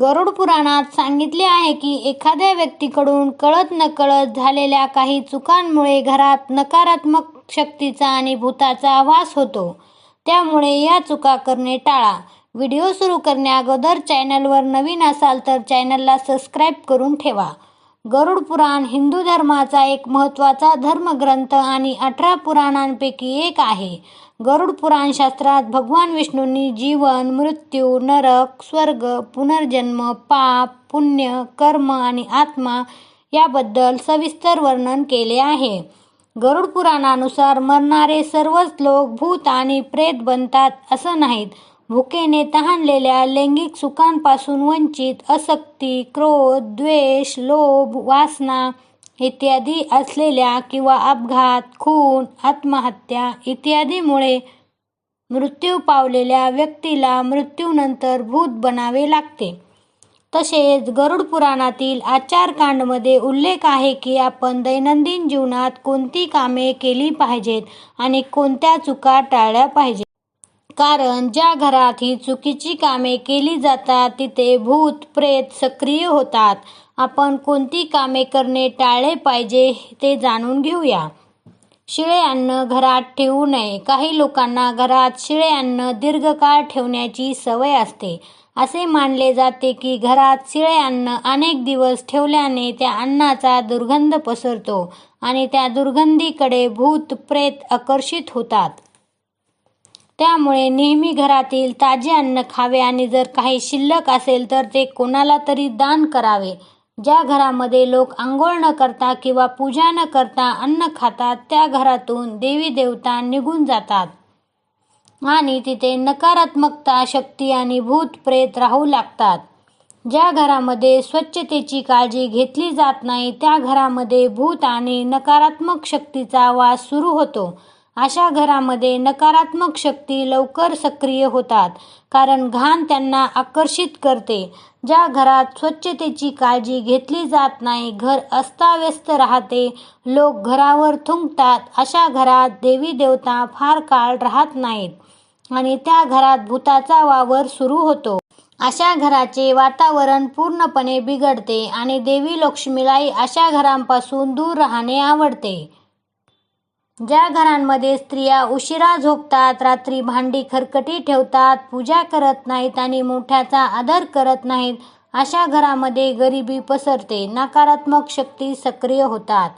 गरुड पुराणात सांगितले आहे की एखाद्या व्यक्तीकडून कळत नकळत झालेल्या काही चुकांमुळे घरात नकारात्मक शक्तीचा आणि भूताचा वास होतो. त्यामुळे या चुका करणे टाळा. व्हिडिओ सुरू करण्याअगोदर चॅनलवर नवीन असाल तर चॅनलला सबस्क्राईब करून ठेवा. गरुड पुराण हिंदू धर्माचा एक महत्त्वाचा धर्मग्रंथ आणि अठरा पुराणांपैकी एक आहे. गरुड पुराण शास्त्रात भगवान विष्णूंनी जीवन मृत्यू नरक स्वर्ग पुनर्जन्म पाप पुण्य कर्म आणि आत्मा याबद्दल सविस्तर वर्णन केले आहे. गरुड पुराणानुसार मरणारे सर्वच लोक भूत आणि प्रेत बनतात असं नाहीत. भुकेने तहानलेल्या लैंगिक सुखांपासून वंचित असक्ती क्रोध द्वेष लोभ वासना इत्यादी असलेल्या किंवा अपघात खून आत्महत्या इत्यादीमुळे मृत्यू पावलेल्या व्यक्तीला मृत्यूनंतर भूत बनावे लागते. तसेच गरुड पुराणातील आचारकांडमध्ये उल्लेख आहे की आपण दैनंदिन जीवनात कोणती कामे केली पाहिजेत आणि कोणत्या चुका टाळल्या पाहिजेत? कारण ज्या घरात ही चुकीची कामे केली जातात तिथे भूत प्रेत सक्रिय होतात. आपण कोणती कामे करणे टाळले पाहिजे ते जाणून घेऊया. शिळे अन्न घरात ठेवू नये. काही लोकांना घरात शिळे अन्न दीर्घकाळ ठेवण्याची सवय असते. असे मानले जाते की घरात शिळे अन्न अनेक दिवस ठेवल्याने त्या अन्नाचा दुर्गंध पसरतो आणि त्या दुर्गंधीकडे भूत प्रेत आकर्षित होतात. त्यामुळे नेहमी घरातील ताजे अन्न खावे आणि जर काही शिल्लक असेल तर ते कोणाला तरी दान करावे. ज्या घरामध्ये लोक आंघोळ न करता किंवा पूजा न करता अन्न खातात त्या घरातून देवी देवता निघून जातात. आणि तिथे नकारात्मकता शक्ती आणि भूत प्रेत राहू लागतात. ज्या घरामध्ये स्वच्छतेची काळजी घेतली जात नाही त्या घरामध्ये भूत आणि नकारात्मक शक्तीचा वास सुरू होतो. अशा घरामध्ये नकारात्मक शक्ती लवकर सक्रिय होतात कारण घाण त्यांना आकर्षित करते. ज्या घरात स्वच्छतेची काळजी घेतली जात नाही घर अस्ताव्यस्त राहते लोक घरावर थुंकतात अशा घरात देवी देवता फार काळ राहत नाहीत आणि त्या घरात भूताचा वावर सुरू होतो. अशा घराचे वातावरण पूर्णपणे बिघडते आणि देवी लक्ष्मीलाही अशा घरांपासून दूर राहणे आवडते. ज्या घरांमध्ये स्त्रिया उशिरा झोपतात रात्री भांडी खरकटी ठेवतात पूजा करत नाहीत आणि मोठ्याचा आदर करत नाहीत अशा घरामध्ये गरिबी पसरते नकारात्मक शक्ती सक्रिय होतात.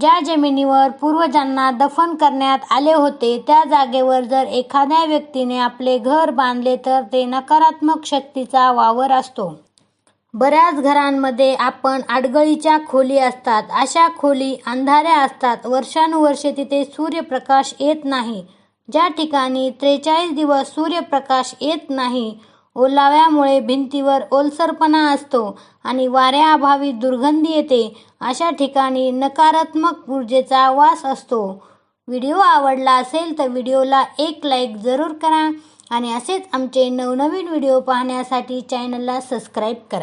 ज्या जमिनीवर पूर्वजांना दफन करण्यात आले होते त्या जागेवर जर एखाद्या व्यक्तीने आपले घर बांधले तर ते नकारात्मक शक्तीचा वावर असतो. बऱ्याच घरांमध्ये आपण आडगळीच्या खोली असतात. अशा खोली अंधाऱ्या असतात. वर्षानुवर्षे तिथे सूर्यप्रकाश येत नाही. ज्या ठिकाणी त्रेचाळीस दिवस सूर्यप्रकाश येत नाही ओलाव्यामुळे भिंतीवर ओलसरपणा असतो आणि वाऱ्याअभावी दुर्गंधी येते. अशा ठिकाणी नकारात्मक ऊर्जेचा वास असतो. व्हिडिओ आवडला असेल तर व्हिडिओला एक लाईक जरूर करा आणि असेच आमचे नवनवीन व्हिडिओ पाहण्यासाठी चॅनलला सबस्क्राईब करा.